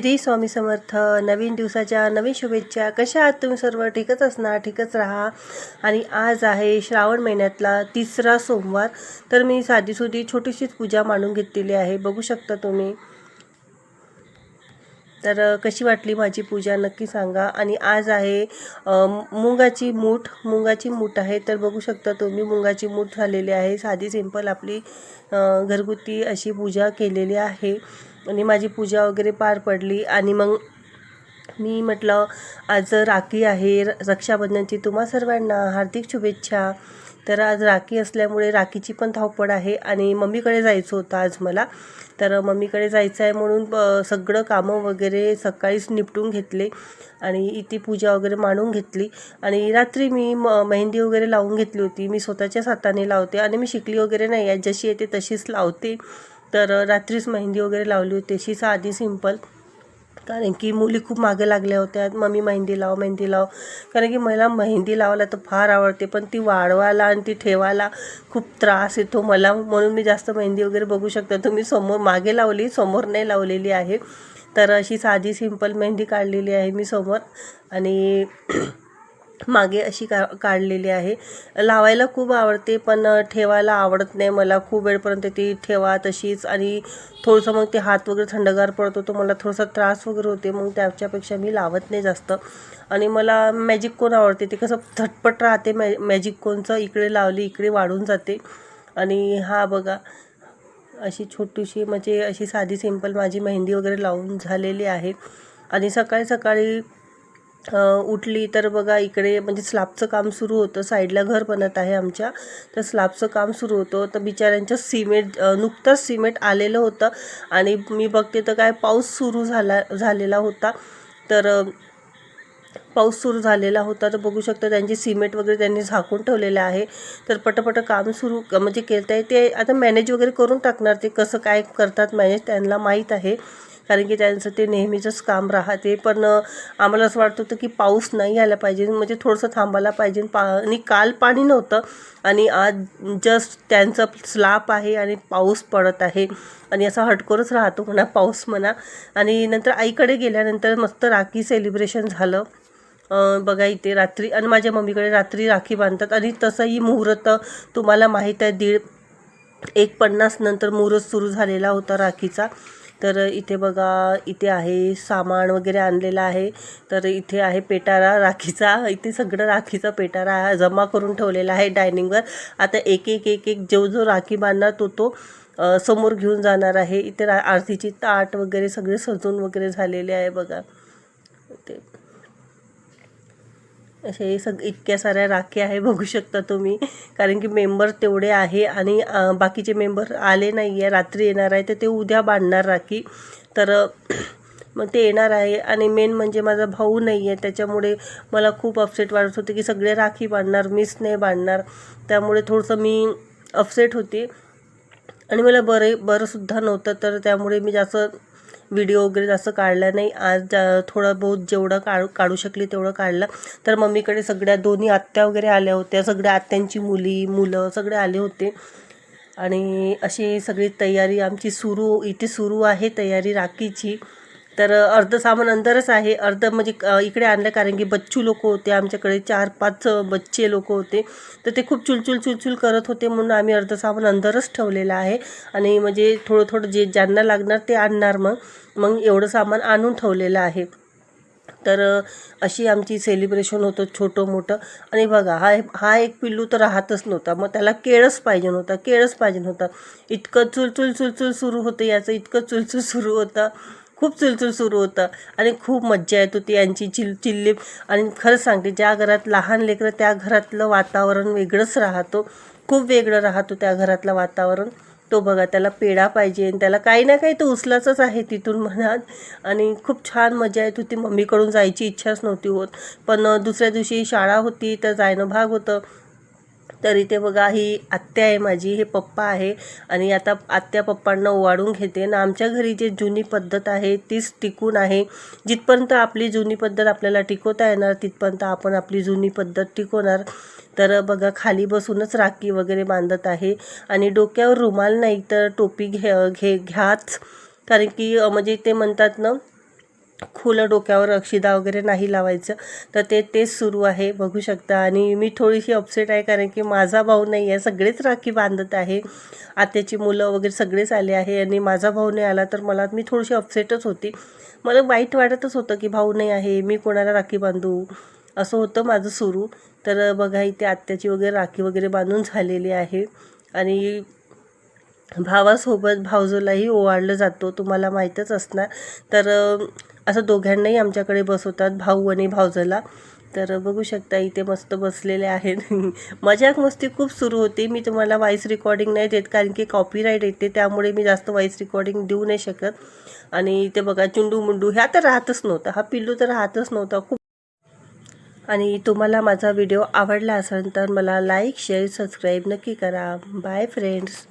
श्री स्वामी समर्थ नवीन दिवसाच्या नवीन शुभेच्छा. कशा आहात तुम्ही सर्व? ठीकच असणार ठीकच राहा. आणि आज आहे श्रावण महिन्यातला तिसरा सोमवार. तर मी साधीसुधी छोटीशीच पूजा मांडून घेतलेली आहे. बघू शकता तुम्ही. तर कशी वाटली माझी पूजा नक्की सांगा. आणि आज आहे मुंगाची मूठ. मुंगाची मूठ आहे. तर बघू शकता तुम्ही मुंगाची मूठ झालेली आहे. साधी सिंपल आपली घरगुती अशी पूजा केलेली आहे. आणि माझी पूजा वगैरे पार पडली. आणि मग मी म्हटलं आज राखी आहे. र- रक्षाबंधनची तुम्हा सर्वांना हार्दिक शुभेच्छा. तर आज राखी असल्यामुळे राखीची पण धावपळ आहे आणि मम्मीकडे जायचं होतं आज मला. तर मम्मीकडे जायचं आहे म्हणून सगळं कामं वगैरे सकाळीच निपटून घेतले आणि इथे पूजा वगैरे मांडून घेतली. आणि रात्री मी म मेहंदी वगैरे लावून घेतली होती. मी स्वतःच्याच हाताने लावते आणि मी शिकली वगैरे नाही. आहे जशी येते तशीच लावते. तर रात्रीच मेहंदी वगैरे लावली होती. अशी साधी सिंपल. कारण की मुली खूप मागे लागल्या होत्या. मम्मी मेहंदी लाव मेहंदी लाव. कारण की मला मेहंदी लावायला तर फार आवडते पण ती वाढवायला आणि ती ठेवायला खूप त्रास येतो. मला म्हणून मी जास्त मेहंदी वगैरे बघू शकता. तुम्ही समोर मागे लावली समोर नाही लावलेली आहे. तर अशी साधी सिंपल मेहंदी काढलेली आहे मी समोर. आणि मागे अशी का काढलेली आहे. लावायला खूप आवडते पण ठेवायला आवडत नाही. मला खूप वेळपर्यंत ती ठेवा तशीच. आणि थोडंसं मग ते हात वगैरे थंडगार पडतो तो मला थोडासा त्रास वगैरे होते. मग त्याच्यापेक्षा मी लावत नाही जास्त. आणि मला मॅजिक कोन आवडते? ते कसं झटपट राहते मॅ मॅजिक कोनचं इकडे लावली इकडे वाढून जाते. आणि हा बघा अशी छोटीशी म्हणजे अशी साधी सिंपल माझी मेहंदी वगैरे लावून झालेली आहे. आणि सकाळी सकाळी उठली तर बघा इकडे म्हणजे स्लॅबचं काम सुरू होतं साईडला घर बनत आहे आमच्या. तर स्लॅबचं काम सुरू होतं तर बिचाऱ्यांचं सिमेंट नुकतंच सिमेंट आलेलं होतं. आणि मी बघते तर काय पाऊस सुरू झाला झालेला होता. तर पाऊस सुरू झालेला होता. तर बघू शकता त्यांची सिमेंट वगैरे त्यांनी झाकून ठेवलेलं आहे. तर पटपट काम सुरू म्हणजे केलं आहे ते आता मॅनेज वगैरे करून टाकणार ते कसं काय करतात मॅनेज त्यांना माहीत आहे. कारण की त्यांचं ते नेहमीचंच काम राहते. पण आम्हाला असं वाटत होतं की पाऊस नाही आला पाहिजे. म्हणजे थोडंसं थांबायला पाहिजे. पा आणि काल पाणी नव्हतं. आणि आज जस्ट त्यांचं स्लाप आहे आणि पाऊस पडत आहे. आणि असा हटकोरच राहतो म्हणा पाऊस म्हणा. आणि नंतर आईकडे गेल्यानंतर मस्त राखी सेलिब्रेशन झालं. बघा इथे रात्री आणि माझ्या मम्मीकडे रात्री राखी बांधतात. आणि तसंही मुहूर्त तुम्हाला माहीत आहे दीड एक पन्नास नंतर मुहूर्त सुरू झालेला होता राखीचा. तर इथे बघा इथे आहे सामान वगैरे आणलेलं आहे. तर इथे आहे पेटारा राखीचा इथे सगळं राखीचा पेटारा जमा करून ठेवलेला आहे डायनिंगवर आता एक एक एक एक जो जो राखी बांधणार तो तो समोर घेऊन जाणार आहे. इथे रा आरतीची ताट वगैरे सगळे सजून वगैरे झालेले आहे बघा ते असे सग इतक्या साऱ्या राखी आहे बघू शकता तुम्ही. कारण की मेंबर तेवढे आहे आणि बाकीचे मेंबर आले नाही आहे रात्री येणार आहे तर ते उद्या बांधणार राखी. तर मग ते येणार आहे आणि मेन म्हणजे माझा भाऊ नाही आहे त्याच्यामुळे मला खूप अपसेट वाटत होते की सगळे राखी बांधणार मीच नाही बांधणार. त्यामुळे थोडंसं मी अपसेट होते. आणि मला बरं बरंसुद्धा नव्हतं तर त्यामुळे मी जास्त व्हिडिओ वगैरे जास्त काढला नाही. आज थोडं बहुत जेवढं काढू काढू शकली तेवढं काढलं. तर मम्मीकडे सगळ्या दोन्ही आत्या वगैरे आल्या होत्या. सगळ्या आत्यांची मुली मुलं सगळे आले होते. आणि अशी सगळी तयारी आमची सुरू इथे सुरू आहे तयारी राखीची. तर अर्ध सामान अंदरच आहे. अर्ध म्हणजे इकडे आणलं कारण की बच्चू लोक होते आमच्याकडे. चार पाच बच्चे लोक होते. तर ते खूप चुलचुल चुलचुल करत होते म्हणून आम्ही अर्ध सामान अंदरच ठेवलेलं आहे. आणि म्हणजे थोडं थोडं जे ज्यांना लागणार ते आणणार मग. मग एवढं सामान आणून ठेवलेलं आहे. तर अशी आमची सेलिब्रेशन होतं छोटं मोठं. आणि बघा हा हा एक पिल्लू तर राहतच नव्हता. मग त्याला केळच पाहिजे नव्हता केळच पाहिजे नव्हता. इतकं चुलचुल चुलचुल सुरू होतं याचं. इतकं चुलचुल सुरू होतं. खूप चुलचुल सुरू होतं. आणि खूप मज्जा येत होती यांची चिल चिल्ली. आणि खरं सांगते ज्या घरात लहान लेकरं त्या घरातलं वातावरण वेगळंच राहतो. खूप वेगळं राहतो त्या घरातलं वातावरण. तो बघा त्याला पेढा पाहिजे. आणि त्याला काही ना काही तो उचलाचंच आहे तिथून म्हणा आणि खूप छान मजा येत होती. मम्मीकडून जायची इच्छाच नव्हती होत. पण दुसऱ्या दिवशी शाळा होती तर जायनं भाग होतं. तर इथे बघा ही आत्या आहे माझी हे पप्पा आहे. आणि आता आत्या पप्पांना ओवाळून घेते. आणि आमच्या घरी जे जुनी पद्धत आहे तीच टिकून आहे. जिथपर्यंत आपली जुनी पद्धत आपल्याला टिकवता येणार तिथपर्यंत आपण आपली जुनी पद्धत टिकवणार. तर बघा खाली बसूनच राखी वगैरे बांधत आहे. आणि डोक्यावर रुमाल नाही तर टोपी घे घे घ्याच. कारण की म्हणजे ते म्हणतात ना खुलं डोक्यावर अक्षिदा वगैरे नाही लावायचं. तर ते तेच सुरू आहे बघू शकता. आणि मी थोडीशी अपसेट आहे कारण की माझा भाऊ नाही आहे सगळेच राखी बांधत आहे. आत्याची मुलं वगैरे सगळेच आले आहे आणि माझा भाऊ नाही आला तर मला मी थोडीशी अपसेटच होती. मला वाईट वाटतच होतं की भाऊ नाही आहे मी कोणाला राखी बांधू? असं होतं माझं सुरू. तर बघा इथे आत्याची वगैरे राखी वगैरे बांधून झालेली आहे. आणि भावासोबत भावजोलाही ओवाळलं जातो तुम्हाला माहीतच असणार. तर असं दोघांनाही आमच्याकडे बसवतात भाऊ आणि भावजला तर बघू शकता इथे मस्त बसलेले आहेत. मजाक मस्ती खूप सुरू होती. मी तुम्हाला व्हॉइस रेकॉर्डिंग नाही देत कारण की कॉपीराईट येते त्यामुळे मी जास्त व्हॉइस रेकॉर्डिंग देऊ नाही शकत. आणि इथे बघा चुंडू मुंडू ह्या तर राहतच नव्हता. हा पिल्लू तर राहतच नव्हता. खूप आणि तुम्हाला माझा व्हिडिओ आवडला असेल तर मला लाईक शेअर सबस्क्राईब नक्की करा. Bye friends